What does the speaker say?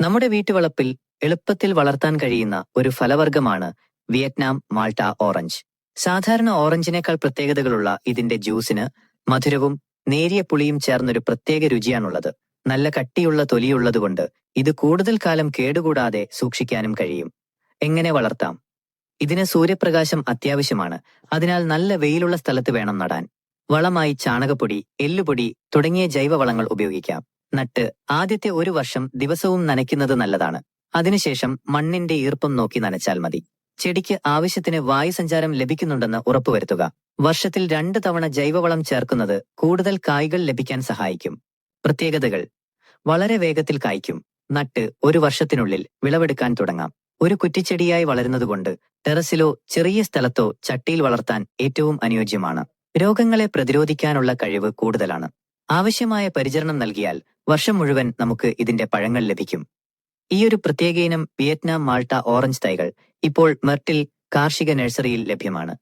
നമ്മുടെ വീട്ടുവളപ്പിൽ എളുപ്പത്തിൽ വളർത്താൻ കഴിയുന്ന ഒരു ഫലവർഗമാണ് വിയറ്റ്നാം മാൾട്ട ഓറഞ്ച്. സാധാരണ ഓറഞ്ചിനേക്കാൾ പ്രത്യേകതകളുള്ള ഇതിന്റെ ജ്യൂസിന് മധുരവും നേരിയ പുളിയും ചേർന്നൊരു പ്രത്യേക രുചിയാണുള്ളത്. നല്ല കട്ടിയുള്ള തൊലിയുള്ളതുകൊണ്ട് ഇത് കൂടുതൽ കാലം കേടുകൂടാതെ സൂക്ഷിക്കാനും കഴിയും. എങ്ങനെ വളർത്താം? ഇതിന് സൂര്യപ്രകാശം അത്യാവശ്യമാണ്. അതിനാൽ നല്ല വെയിലുള്ള സ്ഥലത്ത് വേണം നടാൻ. വളമായി ചാണകപ്പൊടി എല്ലുപൊടി തുടങ്ങിയ ജൈവവളങ്ങൾ ഉപയോഗിക്കാം. നട്ട് ആദ്യത്തെ ഒരു വർഷം ദിവസവും നനയ്ക്കുന്നത് നല്ലതാണ്. അതിനുശേഷം മണ്ണിന്റെ ഈർപ്പം നോക്കി നനച്ചാൽ മതി. ചെടിക്ക് ആവശ്യത്തിന് വായുസഞ്ചാരം ലഭിക്കുന്നുണ്ടെന്ന് ഉറപ്പുവരുത്തുക. വർഷത്തിൽ രണ്ട് തവണ ജൈവവളം ചേർക്കുന്നത് കൂടുതൽ കായ്കൾ ലഭിക്കാൻ സഹായിക്കും. പ്രത്യേകതകൾ. വളരെ വേഗത്തിൽ കായ്ക്കും. നട്ട് ഒരു വർഷത്തിനുള്ളിൽ വിളവെടുക്കാൻ തുടങ്ങാം. ഒരു കുറ്റിച്ചെടിയായി വളരുന്നതുകൊണ്ട് ടെറസിലോ ചെറിയ സ്ഥലത്തോ ചട്ടിയിൽ വളർത്താൻ ഏറ്റവും അനുയോജ്യമാണ്. രോഗങ്ങളെ പ്രതിരോധിക്കാനുള്ള കഴിവ് കൂടുതലാണ്. ആവശ്യമായ പരിചരണം നൽകിയാൽ വർഷം മുഴുവൻ നമുക്ക് ഇതിന്റെ പഴങ്ങൾ ലഭിക്കും. ഈ ഒരു പ്രത്യേക ഇനം വിയറ്റ്നാം മാൾട്ട ഓറഞ്ച് തൈകൾ ഇപ്പോൾ മെർട്ടിൽ കാർഷിക നഴ്സറിയിൽ ലഭ്യമാണ്.